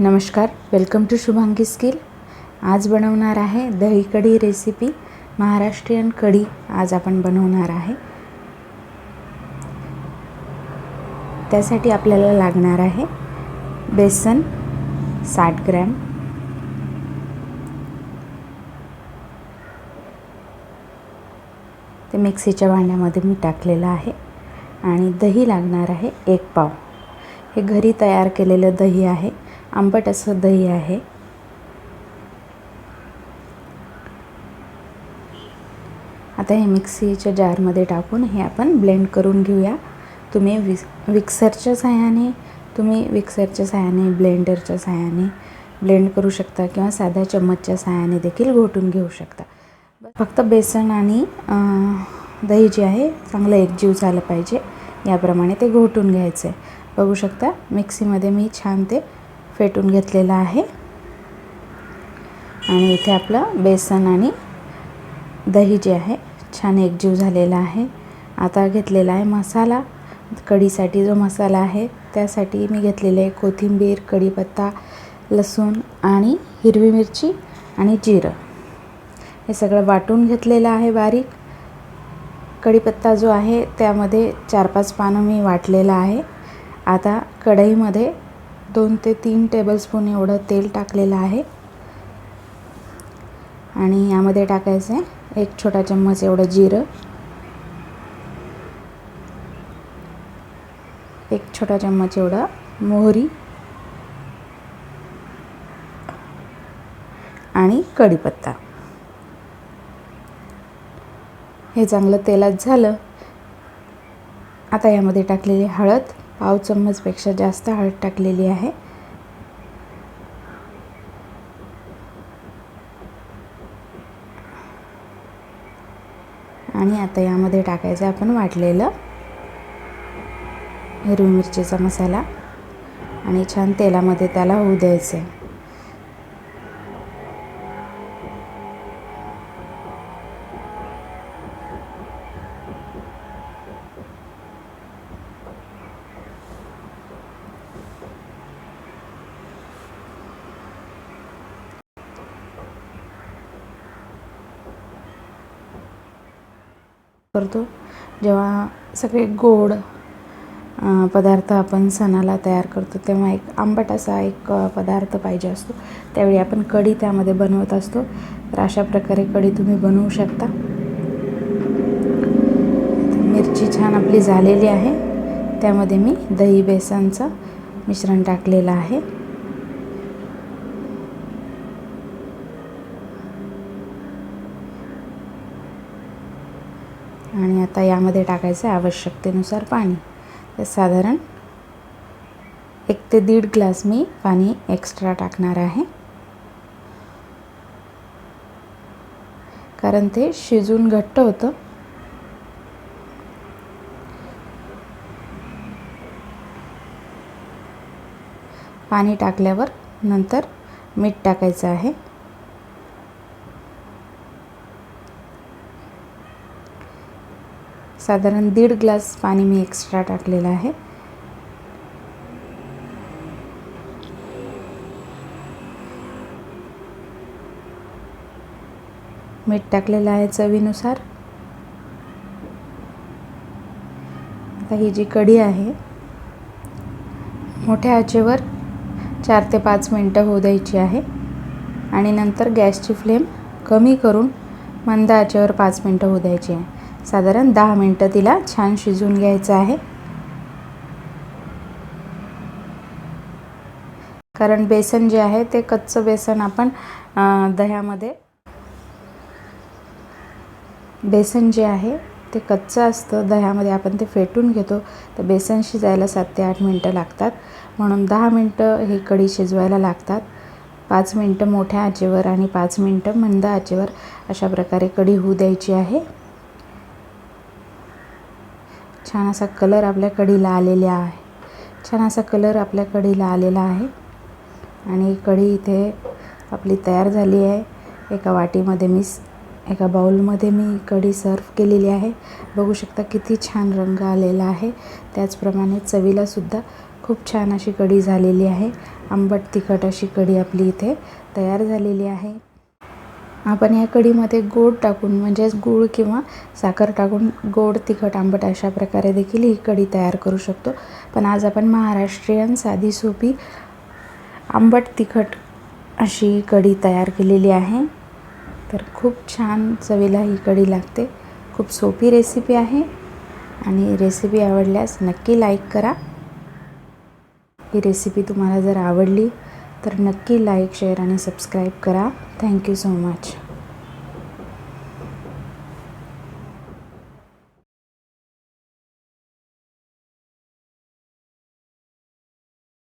नमस्कार welcome to Shubhangi skill आज बनवणार आहे दही कढी रेसिपी महाराष्ट्रीयन कढी आज आपण बनवणार आहे. त्यासाठी आपल्याला लागणार आहे बेसन साठ ग्रॅम. ते मिक्सीच्या भांड्यामध्ये मी टाकलेलं आहे आणि दही लागणार आहे एक पाव. हे घरी तयार केलेलं दही आहे. आंबट असं दही आहे. आता हे मिक्सीच्या जारमध्ये टाकून हे आपण ब्लेंड करून घेऊया. तुम्ही विस विक्सरच्या सहाय्याने तुम्ही विक्सरच्या सहाय्याने ब्लेंडरच्या सहाय्याने ब्लेंड करू शकता किंवा साध्या चम्मचच्या सहाय्याने देखील घोटून घेऊ शकता. फक्त बेसन आणि दही जे आहे चांगलं एकजीव झालं पाहिजे. याप्रमाणे ते घोटून घ्यायचं आहे बघू शकता मिक्सीमध्ये मी छान ते फेटून घेतलेला आहे. आणि इथे आपलं बेसन आणि दही जे आहे छान एकजीव झालेला आहे. आता घेतलेला आहे मसाला. कढीसाठी जो मसाला आहे त्यासाठी मी घेतलेले आहे कोथिंबीर कढीपत्ता लसूण आणि हिरवी मिरची आणि जिरं. हे सगळं वाटून घेतलेलं आहे बारीक. कढीपत्ता जो आहे त्यामध्ये चार पाच पानं मी वाटलेला आहे. आता कढईमध्ये दोन ते तीन टेबलस्पून एवढं तेल टाकलेलं आहे. आणि यामध्ये टाकायचं आहे एक छोटा चम्मच एवढं जिरं. एक छोटा चम्मच एवढं मोहरी. आणि कढीपत्ता. हे चांगलं तेलात झालं. आता यामध्ये टाकलेली हळद. पाव चम्मचपेक्षा जास्त हळद टाकलेली आहे. आणि आता यामध्ये टाकायचं आपण वाटलेलं हिरवी मिरचीचा मसाला. आणि छान तेलामध्ये त्याला होऊ द्यायचं आहे करतो. जेव्हा सगळे गोड पदार्थ आपण सणाला तयार करतो तेव्हा एक आंबट असा एक पदार्थ पाहिजे असतो. त्यावेळी आपण कढी त्यामध्ये बनवत असतो. तर अशा प्रकारे कढी तुम्ही बनवू शकता. मिरची छान आपली झालेली आहे. त्यामध्ये मी दही बेसनचं मिश्रण टाकलेलं आहे. आणि आता यामध्ये टाकायचं आहे आवश्यकतेनुसार पाणी. तर साधारण एक ते दीड ग्लास मी पाणी एक्स्ट्रा टाकणार आहे. कारण ते शिजून घट्ट होतं. पाणी टाकल्यावर नंतर मीठ टाकायचं आहे. साधारण दीड ग्लास पाणी मी एक्स्ट्रा टाकलेलं आहे. मीठ टाकलेलं आहे चवीनुसार. आता ही जी कढी आहे मोठ्या आचेवर चार ते पाच मिनटं होऊ द्यायची आहे. आणि नंतर गॅसची फ्लेम कमी करून मंद आचेवर पाच मिनटं होऊ द्यायची आहे. साधारण दहा मिनटं तिला छान शिजून घ्यायचं आहे. कारण बेसन जे आहे ते कच्चं बेसन आपण दह्यामध्ये बेसन जे आहे ते कच्चं असतं. दह्यामध्ये आपण ते फेटून घेतो. तर बेसन शिजायला सात ते आठ मिनटं लागतात. म्हणून दहा मिनटं ही कढी शिजवायला लागतात. पाच मिनटं मोठ्या आचेवर आणि पाच मिनटं मंद आचेवर अशा प्रकारे कढी होऊ द्यायची आहे. छान असा कलर आपल्या कढीला आलेला आहे. छान असा कलर आपल्या कढीला आलेला आहे. आणि कढी इथे आपली तयार झाली आहे. एका वाटीमध्ये मी एका बाउलमध्ये मी कढी सर्व केलेली आहे. बघू शकता किती छान रंग आलेला आहे. त्याचप्रमाणे चवीलासुद्धा खूप छान अशी कढी झालेली आहे. आंबट तिखट अशी कढी आपली इथे तयार झालेली आहे. आपण या कढीमध्ये गोड टाकून म्हणजेच गूळ किंवा साखर टाकून गोड तिखट आंबट अशा प्रकारे देखील ही कढी तयार करू शकतो. पण आज आपण महाराष्ट्रीयन साधी सोपी आंबट तिखट अशी कढी तयार केलेली आहे. तर खूप छान चवीला ही कढी लागते. खूप सोपी रेसिपी आहे आणि रेसिपी आवडल्यास नक्की लाईक करा. ही रेसिपी तुम्हाला जर आवडली तर नक्की लाईक शेअर आणि सबस्क्राईब करा. Thank you so much